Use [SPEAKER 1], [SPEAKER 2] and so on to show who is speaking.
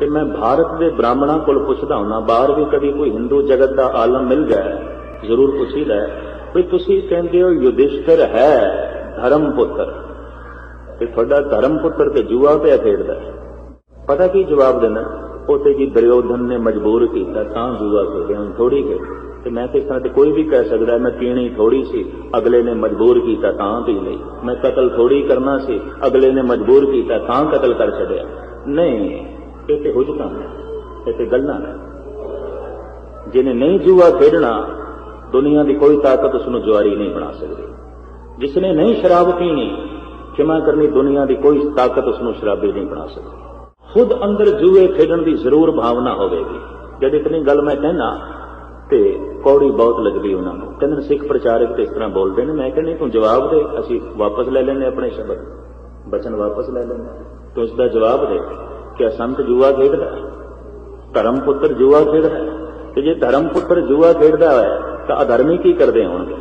[SPEAKER 1] ਤੇ ਮੈਂ ਭਾਰਤ ਦੇ ਬ੍ਰਾਹਮਣਾਂ ਕੋਲ ਪੁੱਛਦਾ ਹੁੰਨਾ ਬਾਹਰ ਵੀ ਕਦੀ ਕੋਈ ਹਿੰਦੂ ਜਗਤ ਦਾ ਆਲਮ ਮਿਲ ਜਾਏ? ਜ਼ਰੂਰ ਪੁੱਛੀਦਾ ਹੈ, ਵੀ ਤੁਸੀਂ ਕਹਿੰਦੇ ਹੋ ਯੁਧਿਸ਼ਠਰ ਹੈ ਧਰਮ ਪੁੱਤਰ ਤੇ ਤੁਹਾਡਾ ਧਰਮ ਪੁੱਤਰ ਤੇ ਜੂਆ ਪਿਆ ਖੇਡਦਾ ਪਤਾ ਕੀ ਜਵਾਬ ਦੇਣਾ? ਉਹ ਤੇ ਜੀ ਦਰਯੋਧਨ ਨੇ ਮਜਬੂਰ ਕੀਤਾ ਤਾਂ ਜੂਆ ਖੇਡਿਆ ਹੁਣ ਥੋੜੀ ਖੇਡ। ਤੇ ਮੈਂ ਤੇ ਤਰ੍ਹਾਂ ਤੇ ਕੋਈ ਵੀ ਕਹਿ ਸਕਦਾ ਮੈਂ ਪੀਣੀ ਥੋੜੀ ਸੀ ਅਗਲੇ ਨੇ ਮਜਬੂਰ ਕੀਤਾ ਤਾਂ ਪੀ ਲਈ। ਮੈਂ ਕਤਲ ਥੋੜੀ ਕਰਨਾ ਸੀ ਅਗਲੇ ਨੇ ਮਜਬੂਰ ਕੀਤਾ ਤਾਂ ਕਤਲ ਕਰ ਛੱਡਿਆ। ਨਹੀਂ ਇਹ ਤੇ ਹੁਜਤਾਂ ਨੇ ਇਹ ਤੇ ਗੱਲਾਂ ਨੇ। ਜਿਹਨੇ ਨਹੀਂ ਜੂਆ ਖੇਡਣਾ, ਦੁਨੀਆ ਦੀ ਕੋਈ ਤਾਕਤ ਉਸ ਨੂੰ ਜੁਆਰੀ ਨਹੀਂ ਬਣਾ ਸਕਦੀ। ਜਿਸ ਨੇ ਨਹੀਂ ਸ਼ਰਾਬ ਪੀਣੀ, ਖਿਮਾ ਕਰਨੀ ਦੁਨੀਆ ਦੀ ਕੋਈ ਤਾਕਤ ਉਸ ਨੂੰ ਸ਼ਰਾਬੀ ਨਹੀਂ ਬਣਾ ਸਕਦੀ। ਖੁਦ ਅੰਦਰ ਜੂਏ ਖੇਡਣ ਦੀ ਜ਼ਰੂਰ ਭਾਵਨਾ ਹੋਵੇਗੀ। ਜਦ ਇਤਨੀ ਗੱਲ ਮੈਂ ਕਹਿਣਾ, ਤੇ ਕੌੜੀ ਬਹੁਤ ਲੱਗਦੀ ਉਹਨਾਂ ਨੂੰ। ਕਹਿੰਦੇ ਨੇ, ਸਿੱਖ ਪ੍ਰਚਾਰਕ ਤੇ ਇਸ ਤਰ੍ਹਾਂ ਬੋਲਦੇ ਨੇ, ਮੈਂ ਕਹਿੰਦੀ ਤੂੰ ਜਵਾਬ ਦੇ, ਅਸੀਂ ਵਾਪਸ ਲੈ ਲੈਂਦੇ ਆਪਣੇ ਸ਼ਬਦ। ਬਚਨ ਵਾਪਸ ਲੈ ਲੈਂਦੇ ਤੂੰ ਇਸ ਦਾ ਜਵਾਬ ਦੇ। ਕਿ ਅਸੰਤ ਜੂਆ ਖੇਡਦਾ ਧਰਮ ਪੁੱਤਰ ਜੂਆ ਖੇਡਦਾ ਤੇ ਜੇ ਧਰਮ ਪੁੱਤਰ ਜੂਆ ਖੇਡਦਾ ਹੈ ਤਾਂ ਅਧਰਮੀ ਕੀ ਕਰਦੇ ਹੋਣਗੇ